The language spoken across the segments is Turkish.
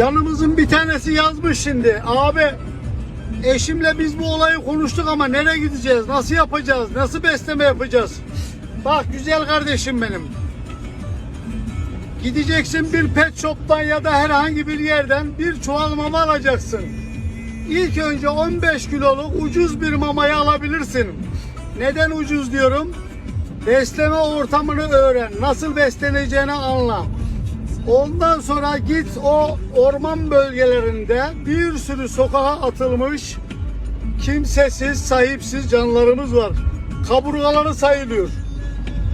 Canımızın bir tanesi yazmış şimdi. Abi eşimle biz bu olayı konuştuk ama nereye gideceğiz? Nasıl yapacağız? Nasıl besleme yapacağız? Bak güzel kardeşim benim. Gideceksin bir pet shop'tan ya da herhangi bir yerden bir çuval mama alacaksın. İlk önce 15 kiloluk ucuz bir mamayı alabilirsin. Neden ucuz diyorum? Besleme ortamını öğren. Nasıl besleneceğini anla. Ondan sonra git o orman bölgelerinde bir sürü sokağa atılmış kimsesiz, sahipsiz canlarımız var. Kaburgaları sayılıyor.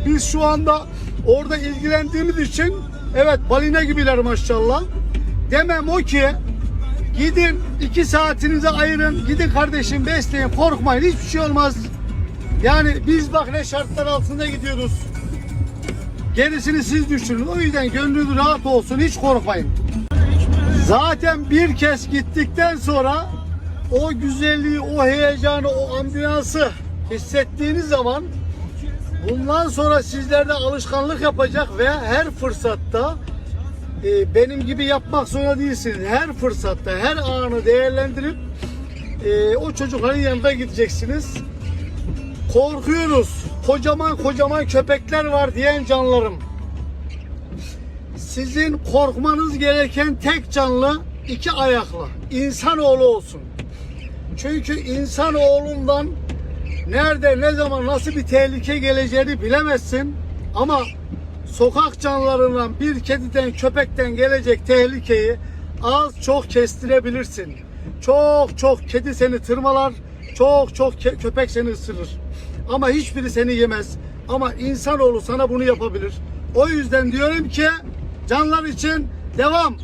Biz şu anda orada ilgilendiğimiz için evet balina gibiler maşallah. Demem o ki gidin iki saatinizi ayırın gidin kardeşim besleyin korkmayın hiçbir şey olmaz. Yani biz bak ne şartlar altında gidiyoruz. Gerisini siz düşünün. O yüzden gönlünüz rahat olsun hiç korkmayın. Zaten bir kez gittikten sonra o güzelliği, o heyecanı, o ambiyansı hissettiğiniz zaman bundan sonra sizlerde alışkanlık yapacak ve her fırsatta e, benim gibi yapmak zorunda değilsiniz. Her fırsatta, her anı değerlendirip e, o çocukların yanında gideceksiniz. Korkuyoruz. Kocaman kocaman köpekler var diyen canlarım. Sizin korkmanız gereken tek canlı iki ayaklı. İnsanoğlu olsun. Çünkü insanoğlundan nerede, ne zaman, nasıl bir tehlike geleceğini bilemezsin. Ama sokak canlılarından bir kediden, köpekten gelecek tehlikeyi az çok kestirebilirsin. Çok çok kedi seni tırmalar, çok çok köpek seni ısırır. Ama hiçbiri seni yemez. Ama insanoğlu sana bunu yapabilir. O yüzden diyorum ki canlar için devam.